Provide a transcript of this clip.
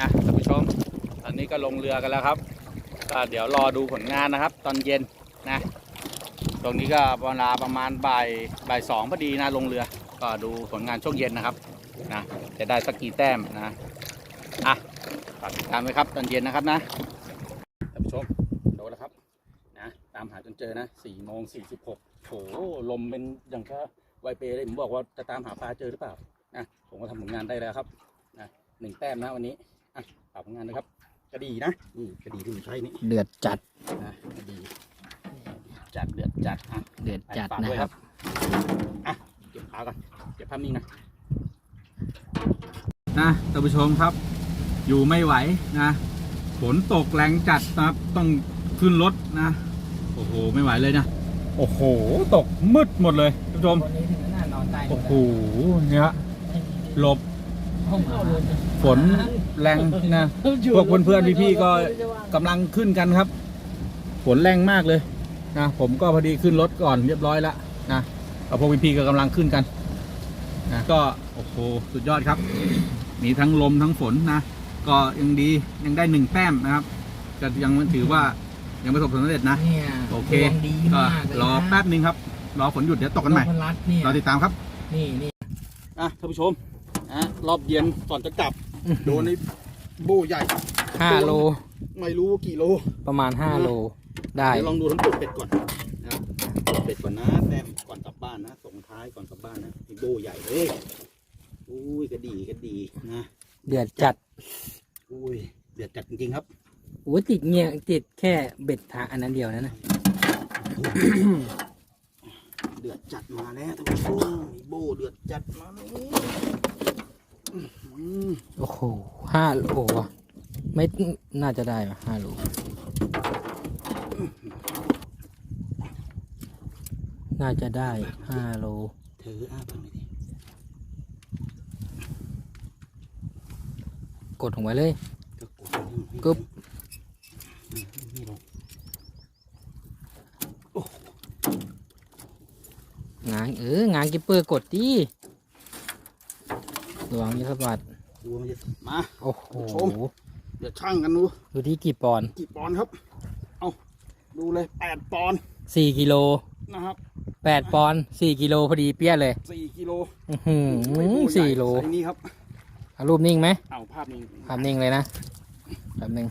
นะท่านผู้ชม ตอนนี้ก็ลงเรือกันแล้วครับ ก็เดี๋ยวรอดูผลงานนะครับ ตอนเย็นนะ ตรงนี้ก็เวลาประมาณบ่ายบ่ายสองพอดีนะลงเรือ ก็ดูผลงานช่วงเย็นนะครับนะจะได้สักกี่แต้มนะอะฝากติดตามไว้ครับตอนเย็นนะครับนะท่านผู้ชมโดนแล้วครับนะตามหาจนเจอนะสี่โมงสี่สิบหกโหลมเป็นอย่างก็ไวเปเลยผมบอกว่าจะตามหาปลาเจอหรือเปล่านะผมก็ทำผลงานได้แล้วครับนะหนึ่งแต้มนะวันนี้ อะฝากผลงานนะครับ กระดีนะนี่กระดีที่ผมใช้นี่เดือดจัดนะกระดีจัดเดือดจัดอะเดือดจัดฝากนะด้วยครับอะเก็บขาก่อนเก็บภาพนิ่งนะนะท่านผู้ชมครับ อยู่ไม่ไหวนะฝนตกแรงจัดนะครับต้องขึ้นรถนะ โอ้โห ไม่ไหวเลยนะ โอ้โห ตกมืดหมดเลยท่านผู้ชม วันนี้ถึงหน้านอนใต้โอ้โหเนี่ยหลบ ฝนแรงนะพวกเพื่อนๆพี่ๆก็กำลังขึ้นกันครับ ฝนแรงมากเลยนะผมก็พอดีขึ้นรถก่อนเรียบร้อยแล้วนะเอาพวกพี่ๆก็กำลังขึ้นกันนะก็โอ้โหสุดยอดครับ มีทั้งลมทั้งฝนนะก็ยังดียังได้หนึ่งแต้มนะครับก็ยังถือว่ายังประสบผลสำเร็จนะเนี่ยโอเคดวงดีก็มากเลยนะรอแป๊บนึงครับรอฝนหยุดเดี๋ยวตกกันใหม่นพรัตน์เนี่ยรอติดตามครับ นี่นี่อะท่านผู้ชม อะรอบเย็นก่อนจะกลับ โดนไอ้บูใหญ่ห้าโล ไม่รู้ว่ากี่โล ประมาณห้าโล ได้ เดี๋ยวลองดูทั้งตูดเป็ดก่อนนะครับตูดเป็ดก่อนนะแต้มก่อนกลับบ้านนะส่งท้ายก่อนกลับบ้านนะไอ้บูใหญ่เลยอุ้ยกระดีกระดีนะเดือดจัดอุ้ยเดือดจัดจริงๆครับโอ้ยติดเงี้ยติดแค่เบ็ดทางอันนั้นเดียวนะนะเดือดจัดมาแล้วท่านผู้ชมไอ้บูเดือดจัดมาแล้วอื้อหือ โอ้โหห้าโลอะไม่น่าจะได้ว่ะห้าโลน่าจะได้ห้าโลเธออ้าปากหน่อยดิกดลงไว้เลยก็กดให้มันให้กึ๊บไม่ลงงางเอองางกิปเปอร์กดดิ ระวังยี่สะบัดกลัวมันจะมาโอ้โหชมเดี๋ยวช่างกันดูดูที่กี่ปอนด์กี่ปอนด์ครับ เอาดูเลยแปดปอนด์สี่กิโลนะครับแปดปอนด์สี่กิโลพอดีเปี้ยเลยสี่กิโลอื้อหืโอ้ยอโบใหญ่สี่โลไซส์นี้ครับเอารูปนิ่งไหมเอาภาพนี้ภาพนิ่งเลยนะแป๊บนึง